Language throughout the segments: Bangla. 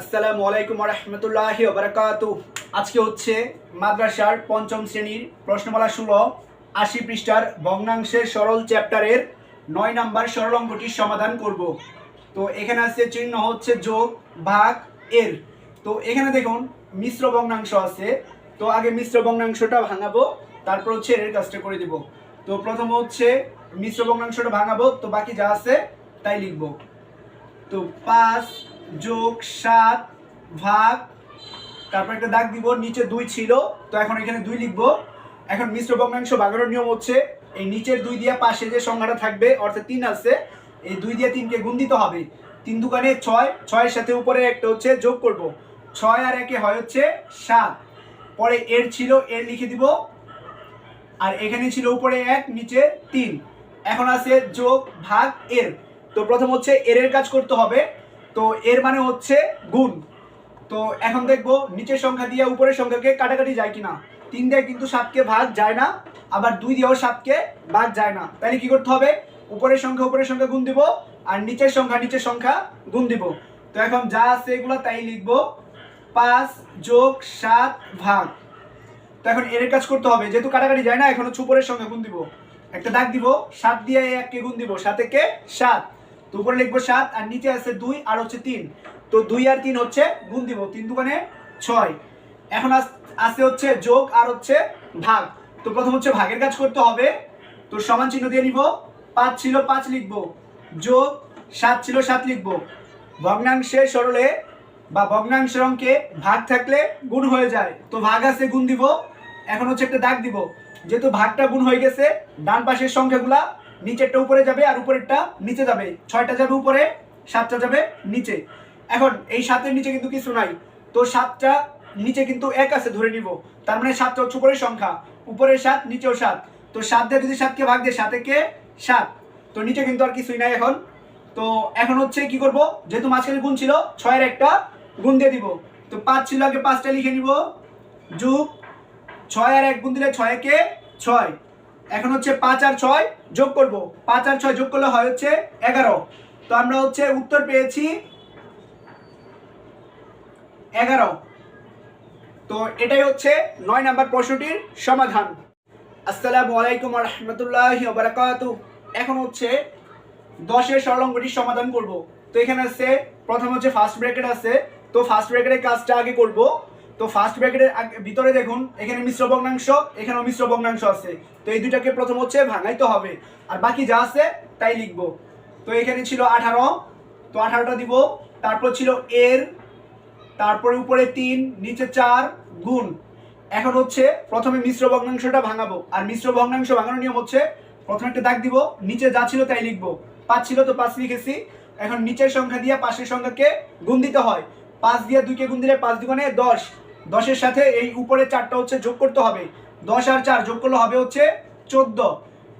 আসসালামু আলাইকুম রহমতুল্লাহি বারাকাতু আজকে হচ্ছে মাদ্রাসার পঞ্চম শ্রেণির প্রশ্নমালা ষোলো আশি পৃষ্ঠার ভগ্নাংশের সরল চ্যাপ্টারের নয় নাম্বার সরল অঙ্কটির সমাধান করব। তো এখানে আছে চিহ্ন হচ্ছে যোগ, ভাগ, এর। তো এখানে দেখুন, মিশ্র ভগ্নাংশ আছে। তো আগে মিশ্র ভগ্নাংশটা ভাঙাবো, তারপর হচ্ছে এর কাজটা করে দিব। তো প্রথম হচ্ছে মিশ্র ভগ্নাংশটা ভাঙাবো, তো বাকি যা আছে তাই লিখব। তো পাঁচ যোগ সাত ভাগ, তারপর একটা দাগ দিব, নিচে দুই ছিল, তো এখন এখানে দুই লিখব। এখন মিশ্র ভগ্নাংশ ভাগানোর নিয়ম হচ্ছে, এই নিচের দুই দিয়ে পাশে যে সংখ্যাটা থাকবে, অর্থাৎ তিন আছে, এই দুই দিয়ে তিনকে গুণ দিতে হবে। তিন দোকানে ছয়, ছয়ের সাথে উপরে একটা হচ্ছে যোগ করব। ছয় আর একে হয় হচ্ছে সাত। পরে এর ছিল, এর লিখে দিব। আর এখানে ছিল উপরে এক, নিচে তিন। এখন আছে যোগ ভাগ এর। তো প্রথম হচ্ছে এর কাজ করতে হবে। তো এর মানে হচ্ছে গুণ। তো এখন দেখব নিচের সংখ্যা দিয়ে উপরের সংখ্যাকে কাটাকাটি যায় কিনা। তিন দিয়ে কিন্তু সাতকে ভাগ যায় না, আবার দুই দিয়েও সাতকে ভাগ যায় না। তাহলে কি করতে হবে? উপরের সংখ্যা উপরের সংখ্যা গুণ দিব, আর নিচের সংখ্যা নিচের সংখ্যা গুণ দিব। তো এখন যা আছে এগুলো তাই লিখব। পাঁচ যোগ সাত ভাগ। তো এখন এর কাজ করতে হবে। যেহেতু কাটাকাটি যায় না, এখন হচ্ছে উপরের সঙ্গে গুণ দিব। একটা দাগ দিব, সাত দিয়ে এককে গুণ দিব সাতে কে সাত। তো উপরে লিখব সাত আর নিচে আছে দুই আর হচ্ছে তিন। তো দুই আর তিন হচ্ছে গুণ দিব। তিন দোকানে ছয়। এখন আছে হচ্ছে যোগ আর হচ্ছে ভাগ। তো প্রথম হচ্ছে ভাগের কাজ করতে হবে। তো সমান চিহ্ন দিয়ে নিব। পাঁচ ছিল পাঁচ লিখব। যোগ সাত ছিল সাত লিখব। ভগ্নাংশে সরলে বা ভগ্নাংশের অঙ্কে ভাগ থাকলে গুণ হয়ে যায়। তো ভাগ আছে, গুণ দিব। এখন হচ্ছে একটা দাগ দিব। যেহেতু ভাগটা গুণ হয়ে গেছে, ডান পাশের সংখ্যাগুলা নিচেরটা উপরে যাবে আর উপরেরটা নিচে যাবে। ছয়টা যাবে উপরে, সাতটা যাবে নিচে। এখন এই সাতের নিচে কিন্তু কিছু নাই। তো সাতটা নিচে কিন্তু এক আছে, ধরে নিব। তার মানে সাতটা হচ্ছে উপরের সংখ্যা। উপরের সাত, নিচেও সাত। তো সাত দিয়ে যদি সাতকে ভাগ দিয়ে সাতে কে? সাত। তো নিচে কিন্তু আর কিছুই নাই এখন। তো এখন হচ্ছে কি করব? যেহেতু মাঝখানে গুণ ছিল, ছয়ের একটা গুণ দিয়ে দিব। তো পাঁচ ছিল আগে পাঁচটা লিখে নিব। যুগ ছয় আর এক গুণ দিলে ছয়কে ছয়। এখন হচ্ছে পাঁচ আর ছয় যোগ করব। পাঁচ আর ছয় যোগ করলে হয় হচ্ছে এগারো। তো আমরা হচ্ছে উত্তর পেয়েছি এগারো। তো এটাই হচ্ছে নয় নাম্বার প্রশ্নটির সমাধান। আসসালামু আলাইকুম রহমতুল্লাহ বারাকাতু এখন হচ্ছে দশের সরলঙ্গটির সমাধান করব। তো এখানে আছে, প্রথম হচ্ছে ফার্স্ট ব্র্যাকেট আছে। তো ফার্স্ট ব্র্যাকেটের কাজটা আগে করব। তো ফার্স্ট ব্র্যাকেটের ভিতরে দেখুন, এখানে মিশ্র ভগ্নাংশ, এখানেও মিশ্র ভগ্নাংশ আছে। তো এই দুটাকে প্রথম হচ্ছে ভাঙাইতে হবে। আর বাকি যা আছে, তাই লিখব। তো এখানে ছিল আঠারো, তো আঠারোটা দিব। তারপর ছিল এর, তারপরে উপরে তিন, নিচে চার, গুণ। এখন হচ্ছে প্রথমে মিশ্র ভগ্নাংশটা ভাঙাবো। আর মিশ্র ভগ্নাংশ ভাঙানোর নিয়ম হচ্ছে, প্রথমে একটা দাগ দিব, নিচে যা ছিল তাই লিখব। পাঁচ ছিল তো পাঁচ লিখেছি। এখন নিচের সংখ্যা দিয়ে পাশের সংখ্যাকে গুণ দিতে হয়। পাঁচ দিয়ে দুইকে গুণ দিলে পাঁচ দুগুণে দশ। দশের সাথে এই উপরে চারটা হচ্ছে যোগ করতে হবে। দশ আর চার যোগ করলে হবে হচ্ছে চোদ্দ।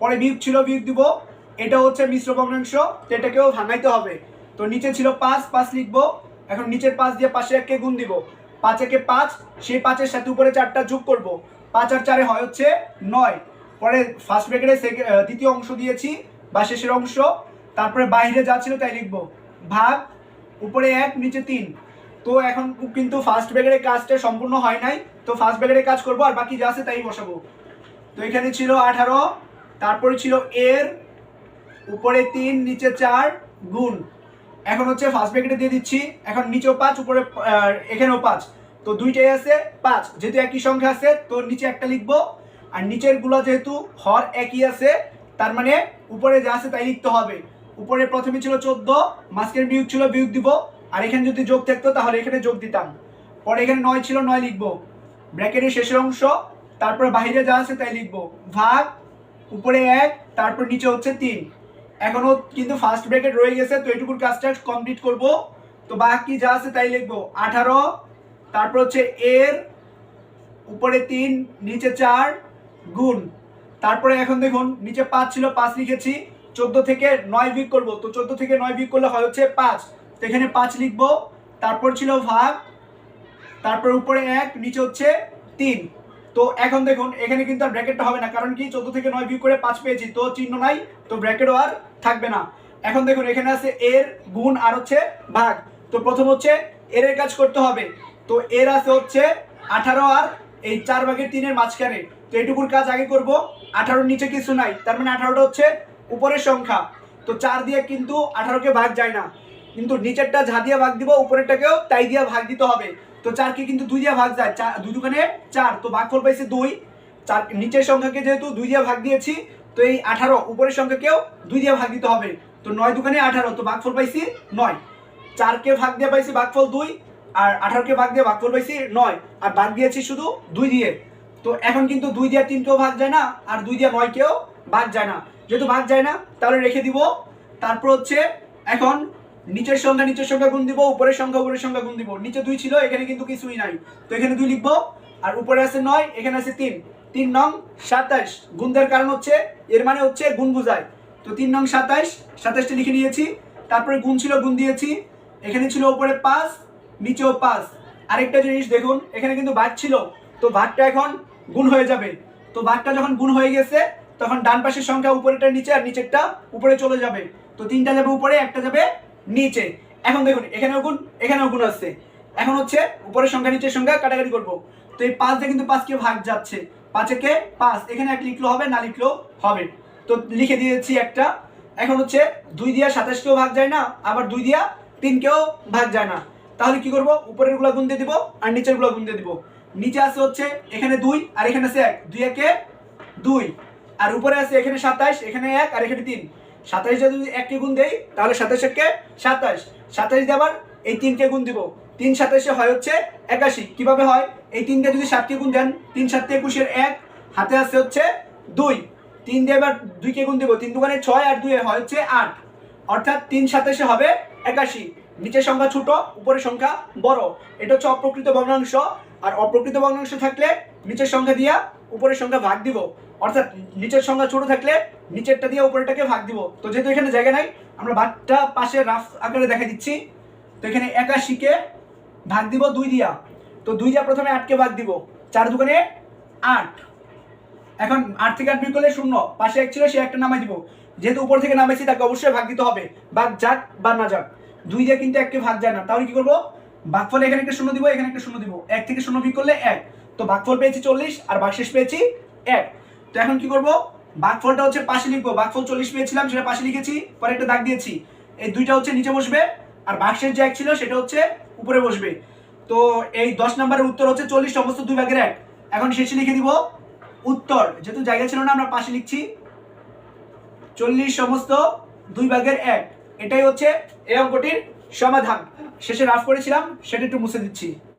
পরে বিয়োগ ছিল, বিয়োগ দিব। এটা হচ্ছে মিশ্র ভগ্নাংশ, তো এটাকেও ভাঙাইতে হবে। তো নিচে ছিল পাঁচ পাঁচ লিখব। এখন নিচের পাঁচ দিয়ে পাশে এককে গুণ দিব। পাঁচ একে পাঁচ, সেই পাঁচের সাথে উপরে চারটা যোগ করব। পাঁচ আর চারে হয় হচ্ছে নয়। পরে ফার্স্ট ব্রেকেটে দ্বিতীয় অংশ দিয়েছি, বা শেষের অংশ। তারপরে বাইরে যা ছিল তাই লিখব। ভাগ, উপরে এক, নিচে তিন। তো এখন কিন্তু ফার্স্ট ব্যাগের কাজটা সম্পূর্ণ হয় নাই। তো ফার্স্ট ব্রেকেটের কাজ করব, আর বাকি যা আছে তাই বসাবো। তো এখানে ছিল আঠারো, তারপরে ছিল এর, উপরে তিন, নিচে চার গুণ। এখন হচ্ছে ফার্স্ট ব্র্যাকেটে দিয়ে দিচ্ছি। এখন নিচেও পাঁচ, উপরে এখানেও পাঁচ। তো দুইটাই আছে, পাঁচ। যেহেতু একই সংখ্যা আছে, তো নিচে একটা লিখব। আর নিচেরগুলো যেহেতু হর একই আছে, তার মানে উপরে যা আছে তাই লিখতে হবে। উপরে প্রথমে ছিল চোদ্দ, মাঝখানে বিয়োগ ছিল, বিয়োগ দিব। আর এখানে যদি যোগ থাকতো, তাহলে এখানে যোগ দিতাম। পরে এখানে নয় ছিল, নয় লিখব। ব্র্যাকেটের শেষের অংশ, তারপরে বাইরে যা আছে তাই লিখব। ভাগ, উপরে এক, তারপর নিচে হচ্ছে তিন। এখনও কিন্তু ফার্স্ট ব্র্যাকেট রয়ে গেছে, তো এটুকুর কাজটা কমপ্লিট করব। তো বাকি যা আছে তাই লিখব। আঠারো, তারপর হচ্ছে এর, উপরে তিন, নিচে চার, গুণ। তারপরে এখন দেখুন, নিচে পাঁচ ছিল, পাঁচ লিখেছি। চোদ্দ থেকে নয় বিক করব। তো চোদ্দ থেকে নয় বিক করলে হয় হচ্ছে পাঁচ। তো এখানে পাঁচ লিখব। তারপর ছিল ভাগ, তারপর উপরে এক, নিচে হচ্ছে তিন। তো এখন দেখুন, এখানে কিন্তু আর ব্র্যাকেটটা হবে না, কারণ কি চোদ্দ থেকে নয় বিয়োগ করে পাঁচ পেয়েছি, তো চিহ্ন নাই, তো ব্র্যাকেটও আর থাকবে না। এখন দেখুন, এখানে আছে এর গুণ আর হচ্ছে ভাগ। তো প্রথম হচ্ছে এর কাজ করতে হবে। তো এর আছে হচ্ছে আঠারো আর এই চার ভাগের তিনের মাঝখানে। তো এটুকুর কাজ আগে করব। আঠারোর নিচে কিছু নাই, তার মানে আঠারোটা হচ্ছে উপরের সংখ্যা। তো চার দিয়ে কিন্তু আঠারোকে ভাগ যায় না। কিন্তু নিচেরটা ঝা দিয়ে ভাগ দিব, উপরেরটাকেও তাই দিয়ে ভাগ দিতে হবে। তো চারকে কিন্তু দুই দিয়ে ভাগ যায়, চার, দুই দোকানে চার, তো ভাগফল পাইছে দুই। চার, নিচের সংখ্যাকে যেহেতু দুই দিয়ে ভাগ দিয়েছি, তো এই আঠারো, উপরের সংখ্যাকেও দুই দিয়ে ভাগ দিতে হবে। তো নয় দোকানে আঠারো, তো ভাগফল পাইছি নয়। চারকে ভাগ দিয়ে পাইছি ভাগফল দুই, আর আঠারোকে ভাগ দিয়ে ভাগফল পাইছি নয়। আর ভাগ দিয়েছি শুধু দুই দিয়ে। তো এখন কিন্তু দুই দিয়ে তিনকেও ভাগ যায় না, আর দুই দিয়ে নয়কেও ভাগ যায় না। যেহেতু ভাগ যায় না, তাহলে রেখে দিব। তারপর হচ্ছে এখন নিচের সংখ্যা নিচের সংখ্যা গুণ দিব, উপরের সংখ্যা উপরের সংখ্যা গুণ দিব। নিচে দুই ছিল, এখানে কিন্তু কিছুই নাই। তো এখানে দুই লিখব, আর উপরে আছে নয়, এখানে আছে তিন। তিন নং সাতাশ। গুণ দেওয়ার কারণ হচ্ছে, এর মানে হচ্ছে গুণ বুঝায়। তো তিন নং সাতাশ, সাতাশটা লিখে নিয়েছি। তারপরে গুণ ছিল, গুণ দিয়েছি। এখানে ছিল উপরে পাঁচ, নিচেও পাঁচ। আরেকটা জিনিস দেখুন, এখানে কিন্তু ভাগ ছিল। তো ভাগটা এখন গুণ হয়ে যাবে। তো ভাগটা যখন গুণ হয়ে গেছে, তখন ডান পাশের সংখ্যা উপরেরটা নিচে আর নিচেরটা উপরে চলে যাবে। তো তিনটা যাবে উপরে, একটা যাবে নিচে। এখন দেখুন, এখানেও গুণ এখানেও গুণ আসছে। এখন হচ্ছে উপরের সংখ্যা, নিচের সংখ্যা কাটাকাটি করব। তো এই পাঁচ দিয়ে কিন্তু পাঁচকে ভাগ যাচ্ছে। পাঁচেকে পাঁচ। এখানে এক লিখলেও হবে, না লিখলেও হবে। তো লিখে দিয়েছি একটা। এখন হচ্ছে দুই দিয়া সাতাশকেও ভাগ যায় না, আবার দুই দিয়া তিনকেও ভাগ যায় না। তাহলে কি করব? উপরেরগুলা দিয়ে দিব, আর নিচেরগুলা দিয়ে দিব। নিচে আছে হচ্ছে, এখানে দুই, আর এখানে আছে এক। দুই একে দুই। আর উপরে আছে এখানে সাতাশ, এখানে এক, আর এখানে তিন। সাতাশ যদি এককে গুণ দেই, তাহলে সাতাশ একে সাতাশ সাতাশ দিয়ে আবার এই তিনকে গুণ দিব। তিন সাতাশে হয় হচ্ছে একাশি। কীভাবে হয়? এই তিনকে যদি সাতকে গুণ দেন, তিন সাতটি একুশের এক, হাতে আছে হচ্ছে দুই। তিন দিয়ে এবার দুইকে গুণ দিব, তিন দোকানে ছয় আর দুই হয় হচ্ছে আট। অর্থাৎ তিন সাতাশে হবে একাশি। নিচের সংখ্যা ছোট, উপরের সংখ্যা বড়। এটা হচ্ছে অপ্রকৃত ভগ্নাংশ। আর অপ্রকৃত ভগ্নাংশ থাকলে নিচের সংখ্যা দিয়া উপরের সংখ্যা ভাগ দিব। অর্থাৎ নিচের সংখ্যা ছোট থাকলে নিচেরটা দিয়ে উপরেরটাকে ভাগ দিব। তো যেহেতু এখানে জায়গা নাই, আমরা ভাগটা পাশে রাফ আকারে দেখা দিচ্ছি। তো এখানে একাশিকে ভাগ দিব দুই দিয়া। তো দুই দিয়া প্রথমে আটকে ভাগ দিব। চার দোকানে আট। এখন আট থেকে আট বিয়োগ করলে শূন্য। পাশে এক ছিল, সে একটা নামাই দিব। যেহেতু উপর থেকে নামাইছি, তাকে অবশ্যই ভাগ দিতে হবে। ভাগ যাক বা না যাক। দুই দিয়ে কিন্তু এককে ভাগ যায় না। তাহলে কি করব? ভাগফলে এখানে একটা শূন্য দিব, এখানে একটা শূন্য দিব। এক থেকে শূন্য বিয়োগ করলে এক। তো ভাগফল পেয়েছি চল্লিশ, আর ভাগশেষ পেয়েছি এক। তো এখন কি করব? ভাগফলটা হচ্ছে পাশে লিখব। ভাগফল চল্লিশ পেয়েছিলাম, সেটা পাশে লিখেছি, পরে একটা দাগ দিয়েছি। এই দুইটা হচ্ছে নিচে বসবে, আর ভাগশেষ যে এক ছিল সেটা হচ্ছে উপরে বসবে। তো এই দশ নম্বরের উত্তর হচ্ছে চল্লিশ, সমস্ত দুই ভাগের এক। এখন শেষে লিখে দিব, উত্তর। যেহেতু জায়গা ছিল না, আমরা পাশে লিখছি। চল্লিশ, সমস্ত দুই ভাগের এক। এটাই হচ্ছে এই অঙ্কটির সমাধান। শেষে রাফ করেছিলাম, সেটা একটু মুছে দিচ্ছি।